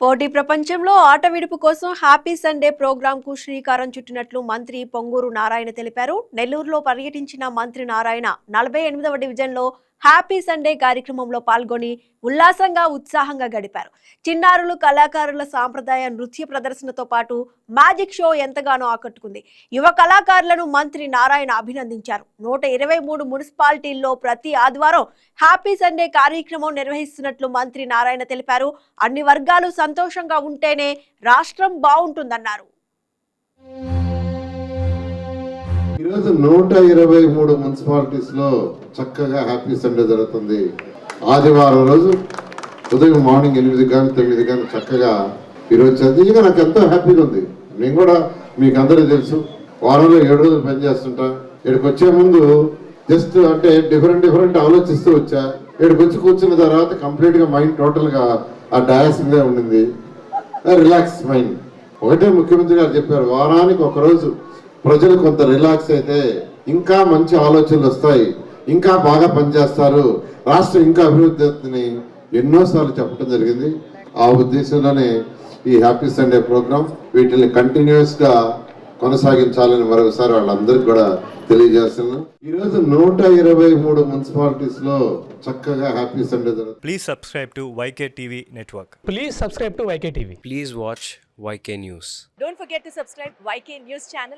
పోటీ ప్రపంచంలో ఆట విడుపు కోసం హ్యాపీ సండే ప్రోగ్రాం కు శ్రీకారం చుట్టినట్లు మంత్రి పొంగూరు నారాయణ తెలిపారు. నెల్లూరులో పర్యటించిన మంత్రి నారాయణ నలభై ఎనిమిదవ డివిజన్లో హ్యాపీ సండే కార్యక్రమంలో పాల్గొని ఉల్లాసంగా ఉత్సాహంగా గడిపారు. చిన్నారులు కళాకారుల సాంప్రదాయ నృత్య ప్రదర్శనతో పాటు మ్యాజిక్ షో ఎంతగానో ఆకట్టుకుంది. యువ కళాకారులను మంత్రి నారాయణ అభినందించారు. నూట ఇరవై మూడు మున్సిపాలిటీల్లో ప్రతి ఆదివారం హ్యాపీ సండే కార్యక్రమం నిర్వహిస్తున్నట్లు మంత్రి నారాయణ తెలిపారు. అన్ని వర్గాలు సంతోషంగా ఉంటేనే రాష్ట్రం బాగుంటుందన్నారు. ఈరోజు నూట ఇరవై మూడు మున్సిపాలిటీస్లో చక్కగా హ్యాపీ సండే జరుగుతుంది. ఆదివారం రోజు ఉదయం మార్నింగ్ ఎనిమిది కానీ తొమ్మిది కానీ చక్కగా ఈరోజు చదివిగా నాకు ఎంతో హ్యాపీగా ఉంది. నేను కూడా మీకు అందరికీ తెలుసు వారంలో ఏడు రోజులు పనిచేస్తుంటా ఇక్కడికి వచ్చే ముందు జస్ట్ అంటే డిఫరెంట్ డిఫరెంట్ ఆలోచిస్తూ వచ్చా. ఇక్కడికి వచ్చి కూర్చున్న తర్వాత కంప్లీట్గా మైండ్ టోటల్గా ఆ డయాస్ మీద ఉండింది. Relax mind. ఒకటే ముఖ్యమంత్రి గారు చెప్పారు వారానికి ఒక రోజు ప్రజలు కొంత రిలాక్స్ అయితే ఇంకా మంచి ఆలోచనలు వస్తాయి ఇంకా బాగా పనిచేస్తారు రాష్ట్రం ఇంకా అభివృద్ధి అవుతుందని ఎన్నోసార్లు చెప్పడం జరిగింది ఆ ఉద్దేశంలోనే ఈ హ్యాపీ సండే ప్రోగ్రామ్ వీటిని కంటిన్యూస్గా కొనసాగించాలని మరొకసారి వాళ్ళందరికీ కూడా తెలియజేస్తున్నాను ఈరోజు నూట ఇరవై మూడు మున్సిపాలిటీస్లో చక్కగా హ్యాపీ సండే జరుగుతుంది Please subscribe to YK TV Network. Please subscribe to YKTV. Please watch YK News. Don't forget to subscribe YK News channel